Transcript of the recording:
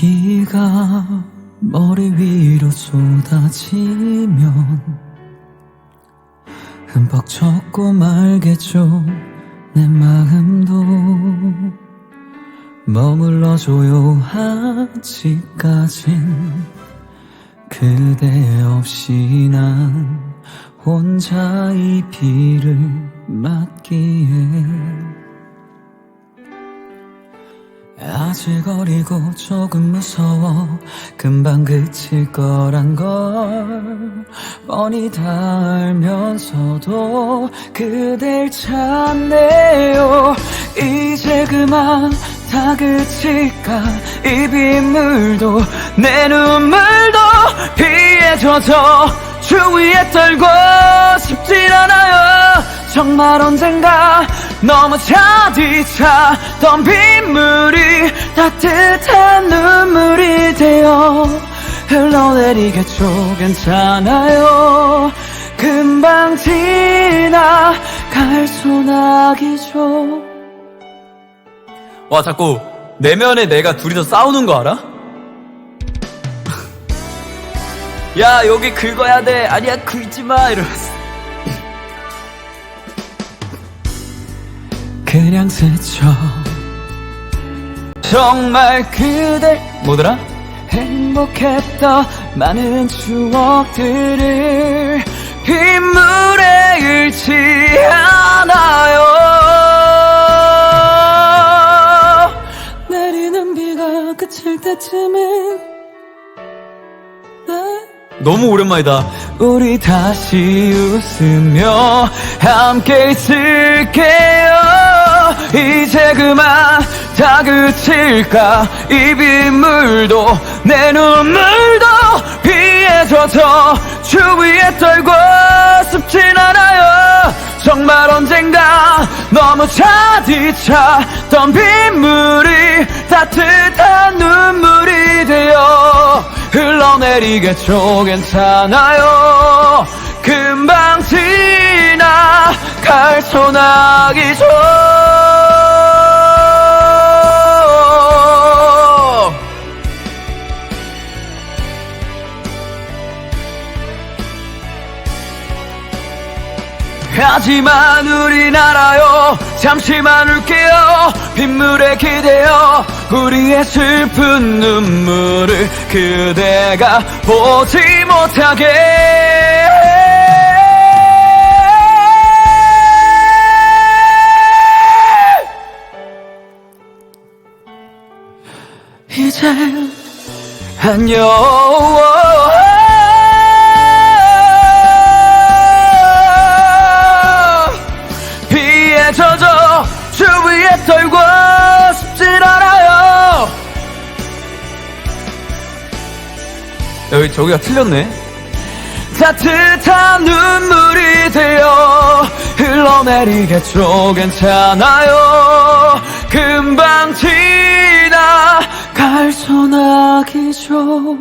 비가 머리 위로 쏟아지면 흠뻑 젖고 말겠죠 내 마음도. 머물러줘요 아직까진. 그대 없이 난 혼자 이 비를 맞기에 아직 어리고 조금 무서워 금방 그칠 거란 걸 뻔히 다 알면서도 그댈 찾네요. 이제 그만 다 그칠까? 이 빗물도 내 눈물도 비에 젖어 주위에 떨고 싶진 않아요. 정말 언젠가 너무 차디차던 빗물이 따뜻한 눈물이 되어 흘러내리겠죠 괜찮아요. 금방 지나갈 소나기죠. 와 자꾸 내면에 내가 둘이서 싸우는 거 알아? 야 여기 긁어야 돼. 아니야 긁지 마. 이러면서 그냥 스쳐. 정말 그댈 뭐더라? 행복했던 많은 추억들을 빗물에 잃지 않아요. 내리는 비가 그칠 때쯤엔 나 너무 오랜만이다. 우리 다시 웃으며 함께 있을게요 이제 그만 다 그칠까? 이 빗물도 내 눈물도 비에 젖어 주위에 떨고 싶진 않아요. 정말 언젠가 너무 차디차던 빗물이 따뜻한 눈물이 되어 흘러내리겠죠. 괜찮아요. 금방 지나갈 소나기죠 하지만 우린 알아요 잠시만 울게요. 빗물에 기대어 우리의 슬픈 눈물을 그대가 보지 못하게. 이제 안녕 여기 저기가 틀렸네. 따뜻한 눈물이 되어 흘러내리겠죠 괜찮아요. 금방 지나갈 소나기죠